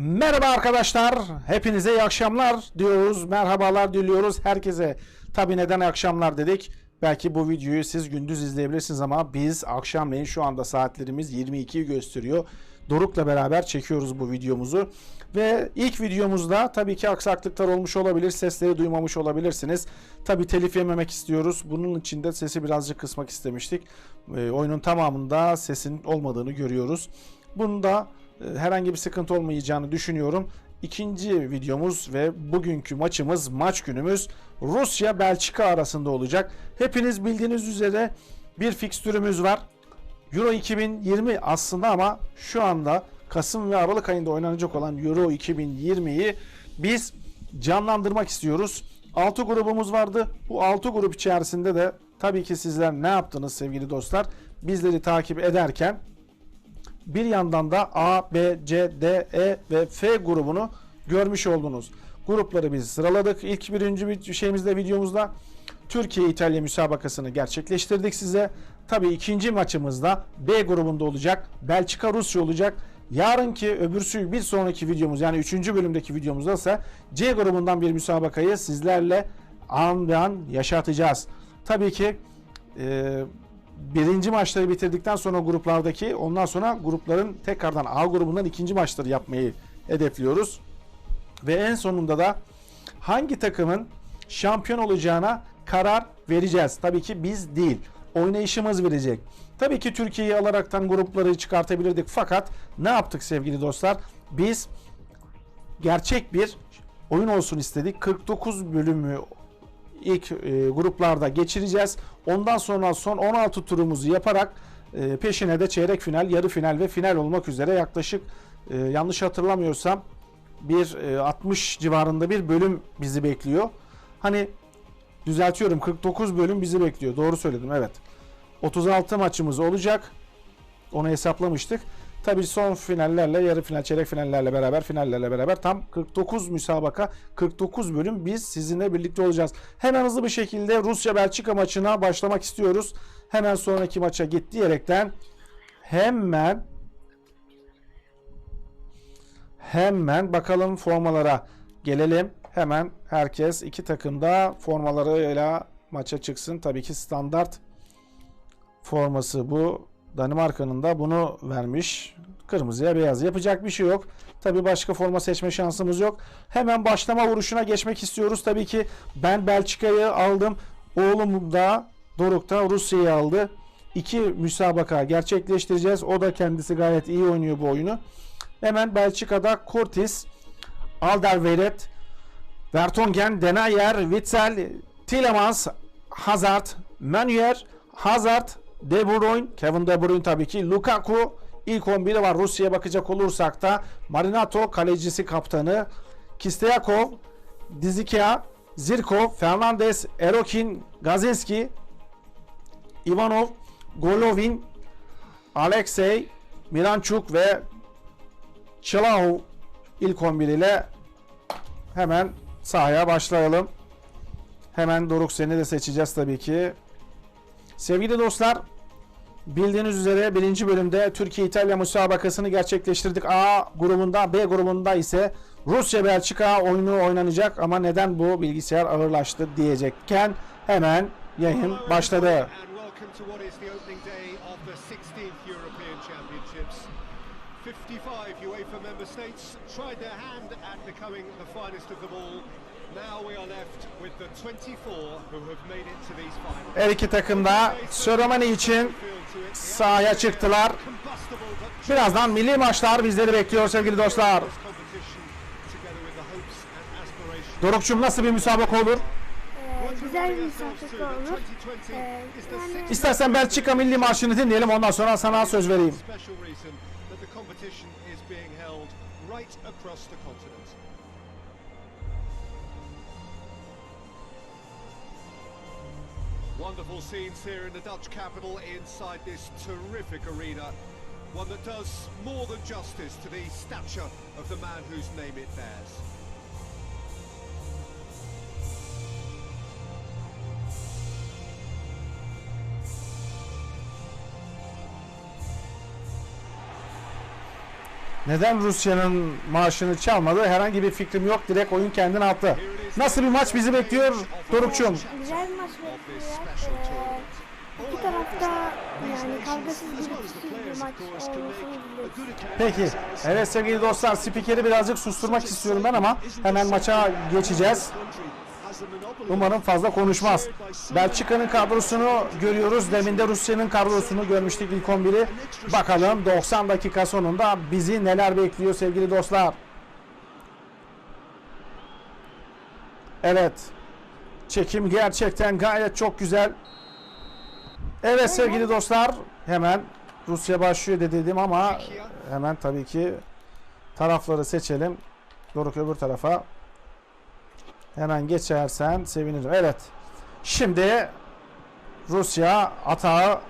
Merhaba arkadaşlar. Hepinize iyi akşamlar diyoruz. Merhabalar diliyoruz herkese. Tabi neden akşamlar dedik? Belki bu videoyu siz gündüz izleyebilirsiniz ama biz akşamleyin şu anda saatlerimiz 22'yi gösteriyor. Doruk'la beraber çekiyoruz bu videomuzu. Ve ilk videomuzda tabii ki aksaklıklar olmuş olabilir. Sesleri duymamış olabilirsiniz. Tabii telif yememek istiyoruz. Bunun için de sesi birazcık kısmak istemiştik. Ee, oyunun tamamında sesin olmadığını görüyoruz. Bunda e, herhangi bir sıkıntı olmayacağını düşünüyorum. İkinci videomuz ve bugünkü maçımız, maç günümüz Rusya-Belçika arasında olacak. Hepiniz bildiğiniz üzere bir fikstürümüz var. Euro 2020 aslında ama şu anda Kasım ve Aralık ayında oynanacak olan Euro 2020'yi biz canlandırmak istiyoruz. 6 grubumuz vardı. Bu 6 grup içerisinde de tabii ki sizler ne yaptınız sevgili dostlar? Bizleri takip ederken bir yandan da A, B, C, D, E ve F grubunu görmüş oldunuz. Grupları biz sıraladık. İlk birinci bir şeyimizde videomuzda Türkiye-İtalya müsabakasını gerçekleştirdik size. Tabii ikinci maçımızda B grubunda olacak. Belçika-Rusya olacak. Yarınki öbürsü bir sonraki videomuz yani 3. bölümdeki videomuzda ise C grubundan bir müsabakayı sizlerle an be an yaşatacağız. Tabii ki e, birinci maçları bitirdikten sonra gruplardaki ondan sonra grupların tekrardan A grubundan ikinci maçları yapmayı hedefliyoruz. Ve en sonunda da hangi takımın şampiyon olacağına karar vereceğiz. Tabii ki biz değil. Oynayışımız verecek. Tabii ki Türkiye'yi alaraktan grupları çıkartabilirdik fakat ne yaptık sevgili dostlar? Biz gerçek bir oyun olsun istedik. 49 bölümü ilk e, gruplarda geçireceğiz. Ondan sonra son 16 turumuzu yaparak e, peşine de çeyrek final, yarı final ve final olmak üzere yaklaşık e, yanlış hatırlamıyorsam bir e, 60 civarında bir bölüm bizi bekliyor. Hani düzeltiyorum 49 bölüm bizi bekliyor. Doğru söyledim evet. 36 maçımız olacak. Onu hesaplamıştık. Tabii son finallerle, yarı final, çeyrek finallerle beraber, finallerle beraber tam 49 müsabaka, 49 bölüm biz sizinle birlikte olacağız. Hemen hızlı bir şekilde Rusya-Belçika maçına başlamak istiyoruz. Hemen sonraki maça git diyerekten hemen hemen bakalım formalara gelelim. Hemen herkes iki takımda formalarıyla maça çıksın. Tabii ki standart forması bu. Danimarka'nın da bunu vermiş. Kırmızıya beyaz. Yapacak bir şey yok. Tabii başka forma seçme şansımız yok. Hemen başlama vuruşuna geçmek istiyoruz. Tabii ki ben Belçika'yı aldım. Oğlum da Doruk da Rusya'yı aldı. İki müsabaka gerçekleştireceğiz. O da kendisi gayet iyi oynuyor bu oyunu. Hemen Belçika'da Cortis, Alderweireld, Vertonghen, Denayer, Witzel, Tillemans, Hazard, Meunier, Hazard, De Bruyne, Kevin De Bruyne tabii ki, Lukaku, ilk 11'i var. Rusya'ya bakacak olursak da Marinato, kalecisi kaptanı, Kisteyakov, Dizikea, Zirkov, Fernandez, Erokin, Gazinski, Ivanov, Golovin, Alexey, Miranchuk ve Çılahu ilk 11 ile hemen sahaya başlayalım. Hemen Doruk seni de seçeceğiz tabii ki. Sevgili dostlar, bildiğiniz üzere birinci bölümde Türkiye-İtalya müsabakasını gerçekleştirdik. A grubunda, B grubunda ise Rusya-Belçika oyunu oynanacak ama neden bu bilgisayar ağırlaştı diyecekken hemen yayın başladı. And welcome to what is the opening day of the 16th European Championships. 55 UEFA member states tried their hand at becoming the finest of them all. Now we are left with the 24 who have made it to these finals. Her iki takım da Söromani için sahaya çıktılar. Birazdan milli maçlar bizleri bekliyor sevgili dostlar. Dorukçum nasıl bir müsabaka olur? Ee, güzel bir misafirlik olur. Ee, yani İstersen Belçika milli marşını dinleyelim ondan sonra sana söz vereyim. right across the continent. Wonderful scenes here in the Dutch capital inside this terrific arena. One that does more than justice to the stature of the man whose name it bears. Neden Rusya'nın maaşını çalmadı? Herhangi bir fikrim yok. Direkt oyun kendine attı. Nasıl bir maç bizi bekliyor Dorukçum? Güzel bir maç bekliyor. Ee, iki tarafta yani kavgasız gürültüsüz bir maç. Peki. Evet sevgili dostlar spikeri birazcık susturmak istiyorum ben ama hemen maça geçeceğiz. Umarım fazla konuşmaz. Belçika'nın kadrosunu görüyoruz. Demin de Rusya'nın kadrosunu görmüştük ilk 11'i. Bakalım 90 dakika sonunda bizi neler bekliyor sevgili dostlar. Evet. Çekim gerçekten gayet çok güzel. Evet sevgili dostlar. Hemen Rusya başlıyor dedim ama hemen tabii ki tarafları seçelim. Doruk öbür tarafa. Hemen geçersen sevinirim. Evet. Şimdi Rusya atağı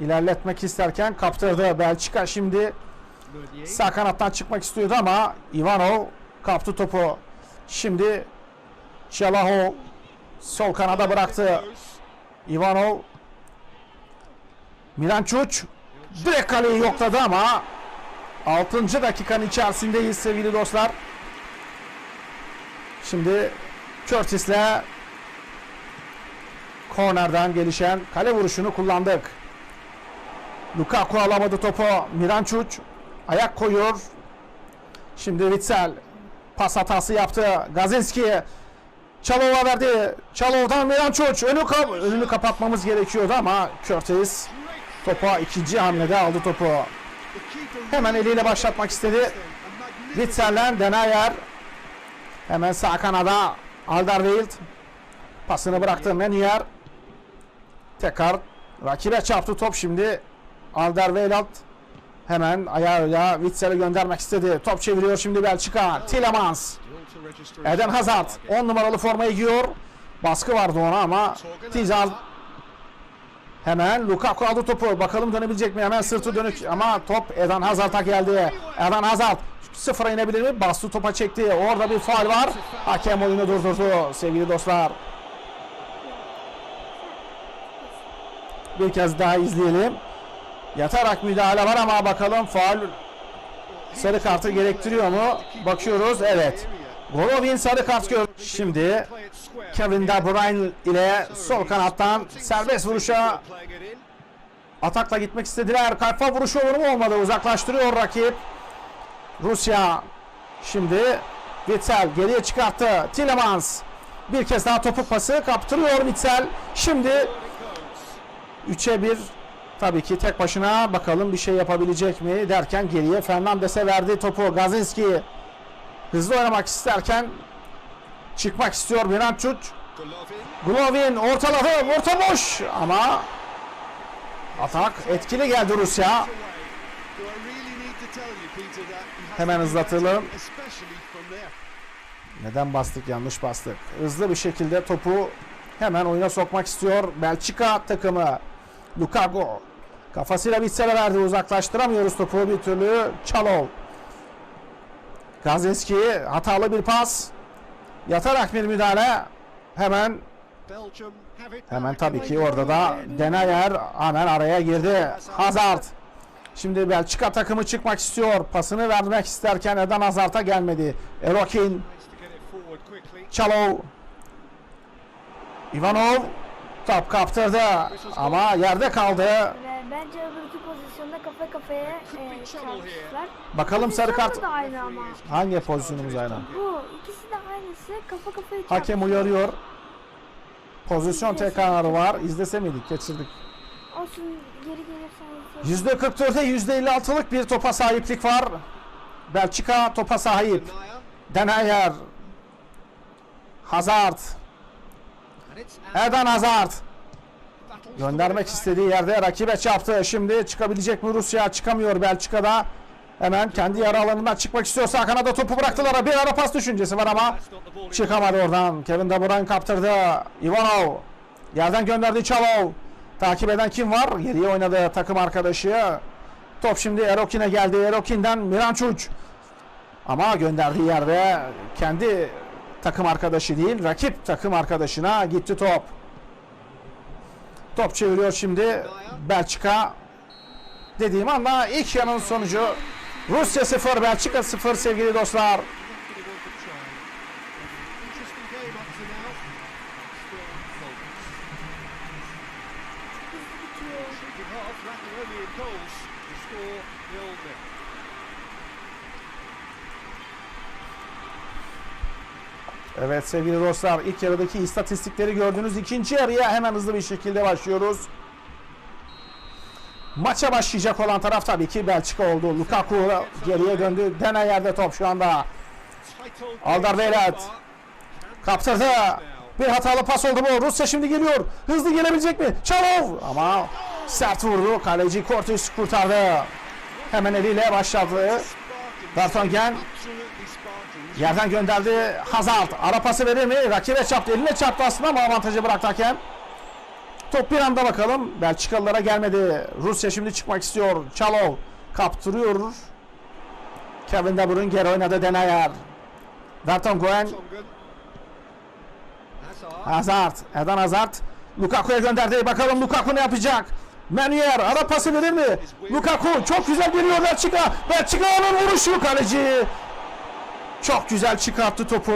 ilerletmek isterken kaptırdı. Belçika şimdi sağ kanattan çıkmak istiyordu ama Ivanov kaptı topu. Şimdi Çalahov sol kanada bıraktı. Ivanov Milan Çuç direkt kaleyi yokladı ama 6. dakikanın içerisindeyiz sevgili dostlar. Şimdi Curtis'le kornerden gelişen kale vuruşunu kullandık. Lukaku alamadı topu. Miran Çuç ayak koyuyor. Şimdi Witsel pas hatası yaptı. Gazinski Çalov'a verdi. Çalov'dan Miran Çuç. Önü kap önünü kapatmamız gerekiyordu ama Curtis topa ikinci hamlede aldı topu. Hemen eliyle başlatmak istedi. Witzel'den Denayer. Hemen sağ kanada Alderweireld. Pasını bıraktı Meunier. Tekrar rakibe çarptı top şimdi. Alderweireld hemen ayağıyla Witzel'e göndermek istedi. Top çeviriyor şimdi Belçika. Tielemans. Eden Hazard 10 numaralı formayı giyiyor. Baskı vardı ona ama Tizar Hemen Lukaku aldı topu. Bakalım dönebilecek mi? Hemen sırtı dönük ama top Eden Hazard'a geldi. Eden Hazard sıfıra inebilir mi? Bastı topa çekti. Orada bir faal var. Hakem oyunu durdurdu sevgili dostlar. Bir kez daha izleyelim. Yatarak müdahale var ama bakalım faal sarı kartı gerektiriyor mu? Bakıyoruz. Evet. Golovin sarı kart gör. Şimdi Kevin De Bruyne ile sol kanattan serbest vuruşa atakla gitmek istediler. Kafa vuruşu olur mu olmadı. Uzaklaştırıyor rakip. Rusya şimdi Witsel geriye çıkarttı. Tillemans bir kez daha topuk pası kaptırıyor Witsel. Şimdi 3'e 1 tabii ki tek başına bakalım bir şey yapabilecek mi derken geriye Fernandes'e verdi topu. Gazinski hızlı oynamak isterken çıkmak istiyor Miran Çuç. Glovin ortaladı. Orta boş ama atak etkili geldi Rusya. Hemen hızlatalım. Neden bastık? Yanlış bastık. Hızlı bir şekilde topu hemen oyuna sokmak istiyor Belçika takımı. Lukaku kafasıyla Witsel'e verdi. Uzaklaştıramıyoruz topu bir türlü. Çalov. Gazinski hatalı bir pas. Yatarak bir müdahale. Hemen hemen tabii ki orada da Denayer hemen araya girdi. Hazard. Şimdi Belçika takımı çıkmak istiyor. Pasını vermek isterken Eden Hazard'a gelmedi. Erokin, Çalov, Ivanov top kaptırdı ama yerde kaldı. Bence öbürkü pozisyonda kafa kafaya e, çarpıştılar. Bakalım sarı kart da aynı ama. hangi pozisyonumuz aynı? Bu ikisi de aynısı kafa kafaya Hakem çarpıştılar. uyarıyor. Pozisyon tekrarı var. İzlese miydik? Geçirdik. Olsun geri gelirsen izle. %44'e %56'lık bir topa sahiplik var. Belçika topa sahip. Denayer. Hazard. Eden Hazard. Göndermek istediği yerde rakibe çarptı. Şimdi çıkabilecek mi Rusya? Çıkamıyor Belçika'da. Hemen kendi yarı alanından çıkmak istiyor. Sağ kanada topu bıraktılar. Bir ara pas düşüncesi var ama çıkamadı oradan. Kevin De Bruyne kaptırdı. Ivanov. Yerden gönderdi Çalov. Takip eden kim var? Geriye oynadı takım arkadaşı. Top şimdi Erokin'e geldi. Erokin'den Miran Çuç. Ama gönderdiği yerde kendi takım arkadaşı değil, rakip takım arkadaşına gitti top. Top çeviriyor şimdi Belçika. Dediğim anda ilk yarının sonucu Rusya 0, Belçika 0 sevgili dostlar. Evet sevgili dostlar ilk yarıdaki istatistikleri gördünüz. İkinci yarıya hemen hızlı bir şekilde başlıyoruz. Maça başlayacak olan taraf tabii ki Belçika oldu. Lukaku geriye döndü. Dene yerde top şu anda. So far. Kaptırdı. Bir hatalı pas oldu bu. Rusya şimdi geliyor. Hızlı gelebilecek mi? Çalov. Ama sert vurdu. Kaleci Cortis kurtardı. Hemen eliyle başladı. Vertonghen yerden gönderdi. Hazard. Ara pası verir mi? Rakibe çarptı. Eline çarptı aslında ama avantajı bıraktı hakem. Top bir anda bakalım. Belçikalılara gelmedi. Rusya şimdi çıkmak istiyor. Çalov kaptırıyor. Kevin De Bruyne geri oynadı Denayer. Vertonghen. Hazard. Eden Hazard. Lukaku'ya gönderdi. Bakalım Lukaku ne yapacak? Meunier ara pası verir mi? Lukaku çok güzel geliyor Belçika. Belçika'nın vuruşu kaleci. Çok güzel çıkarttı topu.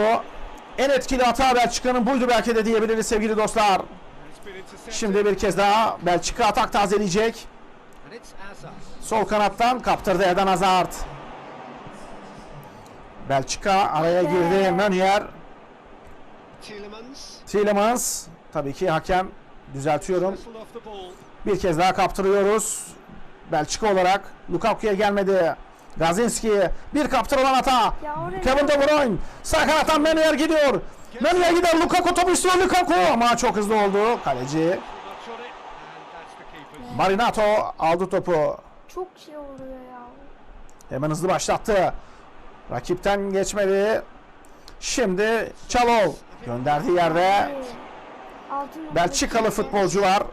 En etkili hata Belçika'nın buydu belki de diyebiliriz sevgili dostlar. Şimdi bir kez daha Belçika atak tazeleyecek. Sol kanattan kaptırdı Eden Hazard. Belçika araya girdi. Meunier. Tielemans. Tabii ki hakem düzeltiyorum. Bir kez daha kaptırıyoruz. Belçika olarak Lukaku'ya gelmedi. Gazinski bir kaptırılan hata. Kevin De Bruyne sağ kanattan Meunier gidiyor. Meunier gider Lukaku topu istiyor Lukaku ama çok hızlı oldu. Kaleci. Marinato aldı topu. Çok şey oluyor ya. Hemen hızlı başlattı. Rakipten geçmedi. Şimdi Çalov gönderdiği yerde Belçikalı futbolcu var.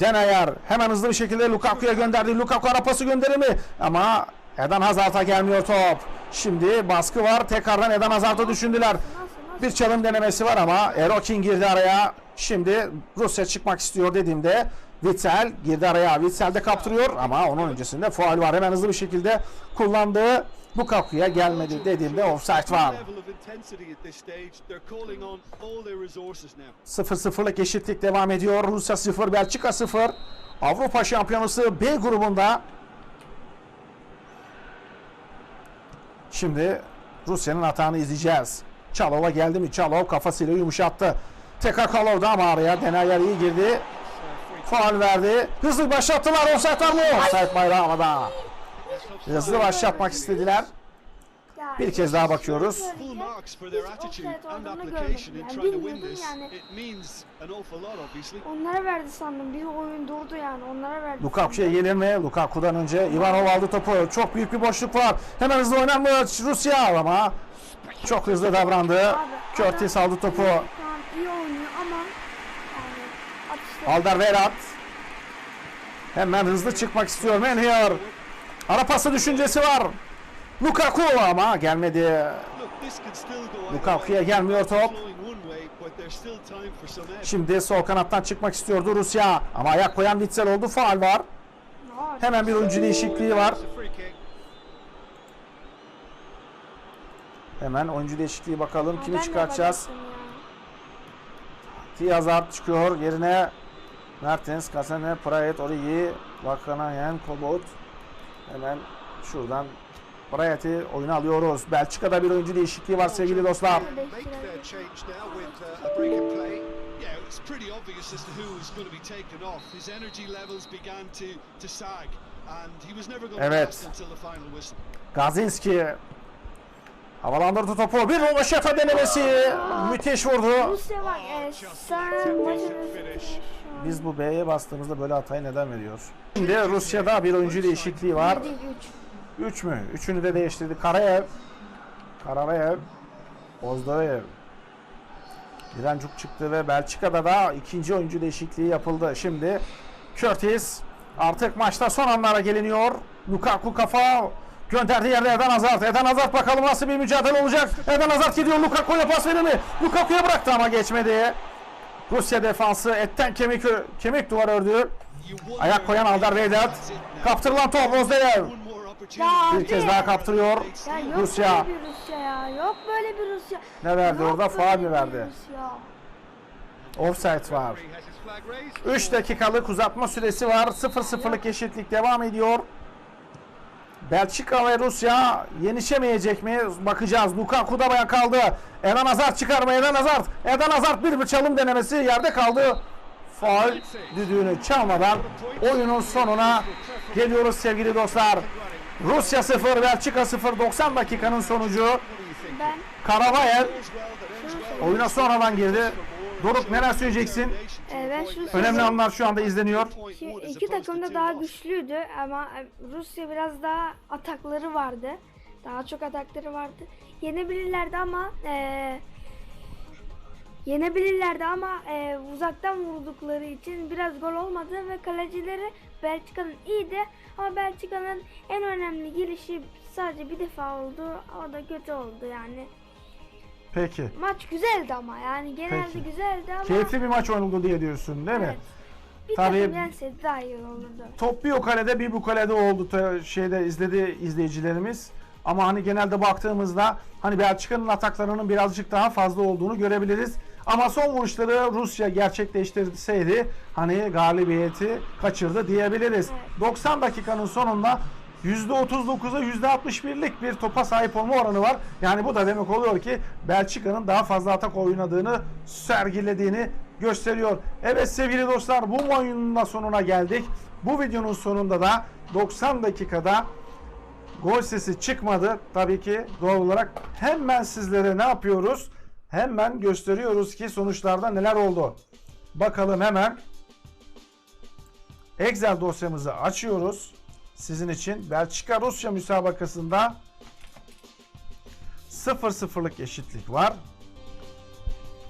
Denayer hemen hızlı bir şekilde Lukaku'ya gönderdi. Lukaku ara pası gönderir mi? Ama Eden Hazard'a gelmiyor top. Şimdi baskı var. Tekrardan Eden Hazard'ı düşündüler. Bir çalım denemesi var ama Erokin girdi araya. Şimdi Rusya çıkmak istiyor dediğimde Witsel girdi araya. Witsel de kaptırıyor ama onun öncesinde faul var. Hemen hızlı bir şekilde kullandığı Lukaku'ya gelmedi dediğimde offside var. level of intensity at this stage. They're calling on all their resources now. 0-0'lık eşitlik devam ediyor. Rusya 0, Belçika 0. Avrupa Şampiyonası B grubunda. Şimdi Rusya'nın atağını izleyeceğiz. Çalov'a geldi mi? Çalov kafasıyla yumuşattı. Tekrar Kalov'da ama araya Denayer iyi girdi. Faul verdi. Hızlı başlattılar. Offside var mı? Offside bayrağı havada. Hızlı başlatmak istediler. Ya, Bir kez daha bakıyoruz. Onlara verdi sandım. Bir oyun durdu yani. Onlara verdi. Lukaku'ya gelir mi? Lukaku'dan önce Ivanov aldı topu. Çok büyük bir boşluk var. Hemen hızlı oynar mı Rusya ama çok hızlı davrandı. Curtis aldı topu. Tamam iyi oynuyor ama yani atışları Alderweireld hemen hızlı çıkmak istiyor Menhiar. Ara pası düşüncesi var. Lukaku ama gelmedi. Lukaku'ya gelmiyor top. Şimdi sol kanattan çıkmak istiyordu Rusya. Ama ayak koyan Witsel oldu. Faal var. Aa, Hemen bir oyuncu değişikliği var. Hemen oyuncu değişikliği bakalım. ben Kimi çıkartacağız? bakacaktım ya. Tiyazar çıkıyor. Yerine Mertens, Kasane, Prayet, Origi, Vakanayen, Kobot. Hemen şuradan Prayet'i oyuna alıyoruz. Belçika'da bir oyuncu değişikliği var sevgili dostlar. Uh, Evet. Gazinski havalandırdı topu. Bir rovaşata denemesi. Müthiş vurdu. Biz bu B'ye bastığımızda böyle hatayı neden veriyor? Şimdi Rusya'da bir oyuncu değişikliği var. Yedi, üç. 3 mü? Üçünü de değiştirdi. Karayev, Kararayev, Ozdoyev. Direncuk çıktı ve Belçika'da da ikinci oyuncu değişikliği yapıldı. Şimdi Curtis artık maçta son anlara geliniyor. Lukaku kafa gönderdiği yerde Eden Hazard. Eden Hazard bakalım nasıl bir mücadele olacak. Eden Hazard gidiyor. Lukaku'ya pas verir mi? Lukaku'ya bıraktı ama geçmedi. Rusya defansı etten kemik kemik duvar ördü. Ayak koyan it now. Kaptırılan top opportunity. Bir kez daha kaptırıyor. Ya yok Rusya. böyle bir Rusya ya. Yok böyle bir Rusya. Ne verdi Yok orada? bir mü verdi? Offside var. Referee has his flag raised. 3 dakikalık uzatma süresi var. 0-0'lık eşitlik devam ediyor. Belçika ve Rusya yenişemeyecek mi? Bakacağız. Lukaku da bayağı kaldı. Eden Hazard çıkarma. Eden Hazard. Eden Hazard bir çalım denemesi yerde kaldı. Faul düdüğünü çalmadan oyunun sonuna geliyoruz sevgili dostlar. Rusya 0, Belçika 0. 90 dakikanın sonucu. Ben well. oyuna sonradan girdi. Doruk neler söyleyeceksin? Evet şu Önemli söyleyeyim. anlar şu anda izleniyor. Şimdi iki takım da daha güçlüydü ama Rusya biraz daha atakları vardı. Daha çok atakları vardı. Yenebilirlerdi ama e, yenebilirlerdi ama e, uzaktan vurdukları için biraz gol olmadı ve kalecileri Belçika'nın iyiydi ama Belçika'nın en önemli gelişi sadece bir defa oldu. O da kötü oldu yani. Peki. Maç güzeldi ama yani genelde Peki. güzeldi ama Keyifli bir maç oynandı diye diyorsun değil mi? Evet. bir Tabii- takım yenseydi daha iyi olurdu. Top bir o kalede bir bu kalede oldu şeyde izledi izleyicilerimiz. Ama hani genelde baktığımızda hani Belçika'nın ataklarının birazcık daha fazla olduğunu görebiliriz. Ama son vuruşları Rusya gerçekleştirseydi hani galibiyeti kaçırdı diyebiliriz. 90 dakikanın sonunda %39'a %61'lik bir topa sahip olma oranı var. Yani bu da demek oluyor ki Belçika'nın daha fazla atak oynadığını sergilediğini gösteriyor. Evet sevgili dostlar bu oyunun da sonuna geldik. Bu videonun sonunda da 90 dakikada gol sesi çıkmadı. Tabii ki doğal olarak hemen sizlere ne yapıyoruz? Hemen gösteriyoruz ki sonuçlarda neler oldu. Bakalım hemen. Excel dosyamızı açıyoruz. Sizin için Belçika Rusya müsabakasında 0-0'lık eşitlik var.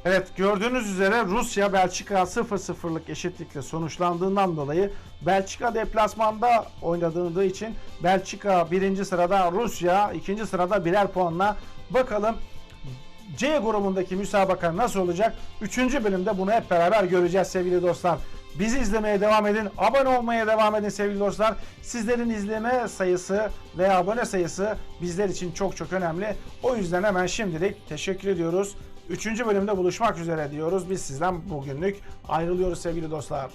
Evet gördüğünüz üzere Rusya Belçika 0-0'lık eşitlikle sonuçlandığından dolayı Belçika deplasmanda oynadığı için Belçika birinci sırada Rusya ikinci sırada birer puanla bakalım C grubundaki müsabaka nasıl olacak? Üçüncü bölümde bunu hep beraber göreceğiz sevgili dostlar. Bizi izlemeye devam edin. Abone olmaya devam edin sevgili dostlar. Sizlerin izleme sayısı veya abone sayısı bizler için çok çok önemli. O yüzden hemen şimdilik teşekkür ediyoruz. Üçüncü bölümde buluşmak üzere diyoruz. Biz sizden bugünlük ayrılıyoruz sevgili dostlar.